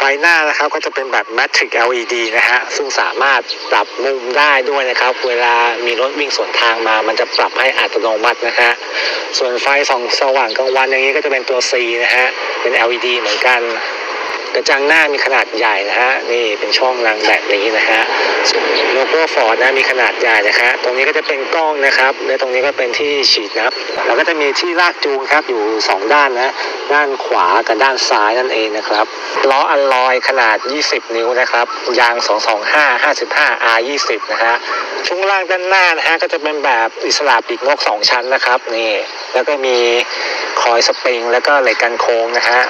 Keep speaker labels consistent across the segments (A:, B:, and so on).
A: ไฟหน้านะครับก็จะเป็นแบบ Matrix LED นะฮะซึ่งสามารถปรับมุมได้ด้วยนะครับ เวลามีรถวิ่งสวนทางมา มันจะปรับให้อัตโนมัตินะฮะส่วนไฟส่องสว่างกลางวันอย่างนี้ก็จะเป็นตัว C นะฮะเป็น LED เหมือนกัน กระจังหน้ามีขนาดใหญ่นะฮะนี่เป็นช่องรางแบบนี้นะฮะโลโก้ฟอร์ดนะมีขนาดใหญ่นะฮะตรงนี้ก็จะเป็นกล้องนะครับ และตรงนี้ก็เป็นที่ฉีดน้ำแล้วก็จะมีที่ลากจูงครับอยู่สองด้านนะด้านขวากับด้านซ้ายนั่นเองนะครับล้ออัลลอยขนาด 20 นิ้วนะครับยาง 225 55 R 20นะฮะช่วงล่างด้านหน้านะฮะก็จะเป็นแบบอิสระปีกนก 2 ชั้นนะครับนี่แล้วก็มี คอยสปริง แล้วก็เหล็กกันโค้งนะฮะ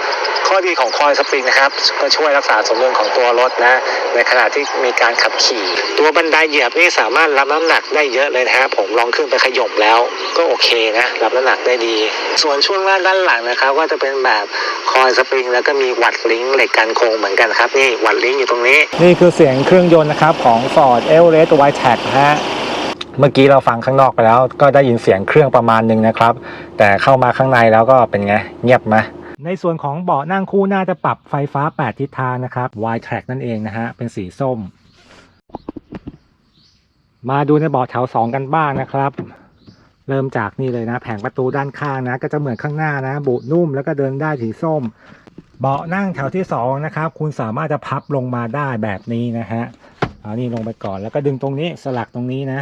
A: ข้อดีของคอยสปริงนะครับ ก็ช่วยรักษาสมดุลของตัวรถนะในขณะที่มีการขับขี่ ตัวบันไดเหยียบนี่สามารถรับน้ำหนักได้เยอะเลยนะฮะผมลองขึ้นไปขย่มแล้วก็โอเคนะรับน้ำหนักได้ดี ส่วนช่วงล่างด้านหลังนะครับ ก็จะเป็นแบบคอยสปริง แล้วก็มีวัดลิงเหล็กกันโค้งเหมือนกันครับนี่วัดลิงอยู่ตรงนี้
B: นี่คือเสียงเครื่องยนต์นะครับของ Ford Everest w i t e c นะฮะ เมื่อกี้เราฟังข้างนอกไปแล้ว ก็ได้ยินเสียงเครื่องประมาณหนึ่งนะครับ แต่เข้ามาข้างในแล้วก็เป็นไง เงียบไหมในส่วนของเบาะนั่งคู่หน้าจะปรับไฟฟ้า 8 ทิศทางนะครับ w i t e c นั่นเองนะฮะ เป็นสีส้ม มาดูในเบาะแถว 2 กันบ้างนะครับ เริ่มจากนี่เลยนะ แผงประตูด้านข้างนะ ก็จะเหมือนข้างหน้านะ บุนุ่มแล้วก็เดินได้สีส้ม เบาะนั่งแถวที่สองนะครับ คุณสามารถจะพับลงมาได้แบบนี้นะฮะเอานี่ลงไปก่อนแล้วก็ดึงตรงนี้สลักตรงนี้นะ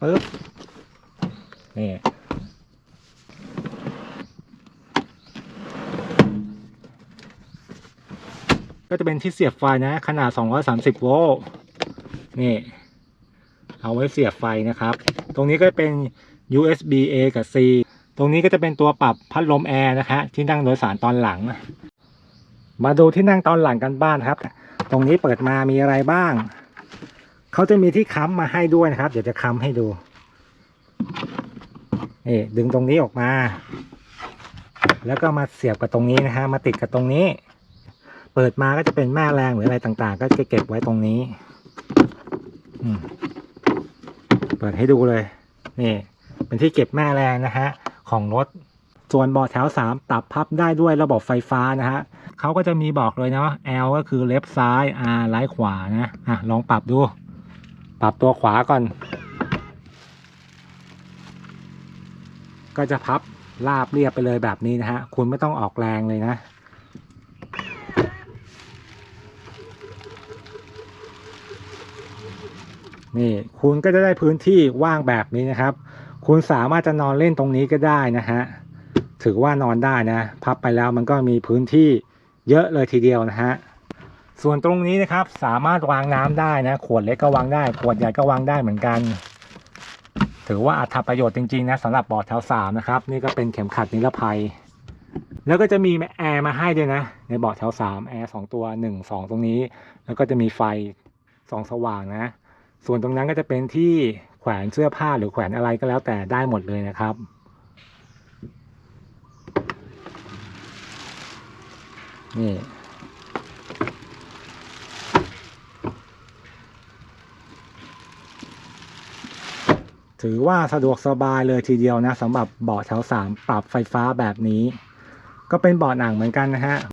B: ปึ๊บนี่ก็จะเป็นที่เสียบไฟนะ ขนาด 230 โวลต์นี่ เอาไว้เสียบไฟนะครับ ตรงนี้ก็เป็น USB A กับ C ตรงนี้ก็จะเป็นตัวปรับพัดลมแอร์นะคะที่นั่งโดยสารตอนหลัง มาดูที่นั่งตอนหลังกันบ้านครับ ตรงนี้เปิดมามีอะไรบ้าง เขาจะมีที่ค้ำมาให้ด้วยนะครับ เดี๋ยวจะค้ำให้ดูนี่ดึงตรงนี้ออกมา แล้วก็มาเสียบกับตรงนี้นะฮะ มาติดกับตรงนี้ เปิดมาก็จะเป็นแม่แรงหรืออะไรต่างๆ ก็จะเก็บไว้ตรงนี้เปิดให้ดูเลย นี่ เป็นที่เก็บแม่แรงนะฮะ ของรถ ส่วนเบาะแถว 3 ปรับพับได้ด้วยระบบไฟฟ้านะฮะเขาก็จะมีบอกเลยเนาะ L ก็คือ left ซ้าย R ไลท์ขวานะ อะ ลองปรับดู ปรับตัวขวาก่อน ก็จะพับราบเรียบไปเลยแบบนี้นะฮะ คุณไม่ต้องออกแรงเลยนะ นี่คุณก็จะได้พื้นที่ว่างแบบนี้นะครับ คุณสามารถจะนอนเล่นตรงนี้ก็ได้นะฮะ ถือว่านอนได้นะ พับไปแล้วมันก็มีพื้นที่เยอะเลยทีเดียวนะฮะ ส่วนตรงนี้นะครับสามารถวางน้ำได้นะขวดเล็กก็วางได้ ขวดใหญ่ก็วางได้เหมือนกัน ถือว่าอัตประโยชน์จริงๆนะสำหรับเบอดแถวสามนะครับ นี่ก็เป็นเข็มขัดนิรภัย แล้วก็จะมีแอร์มาให้ด้วยนะ ในเบาะแถวสามแอร์สองตัวหนึ่งสองตรงนี้ แล้วก็จะมีไฟสองสว่างนะ ส่วนตรงนั้นก็จะเป็นที่แขวนเสื้อผ้าหรือแขวนอะไรก็แล้วแต่ได้หมดเลยนะครับนี่ ถือว่าสะดวกสบายเลยทีเดียวนะสำหรับเบาะแถวสามปรับไฟฟ้าแบบนี้ ก็เป็นเบาะหนังเหมือนกันนะฮะ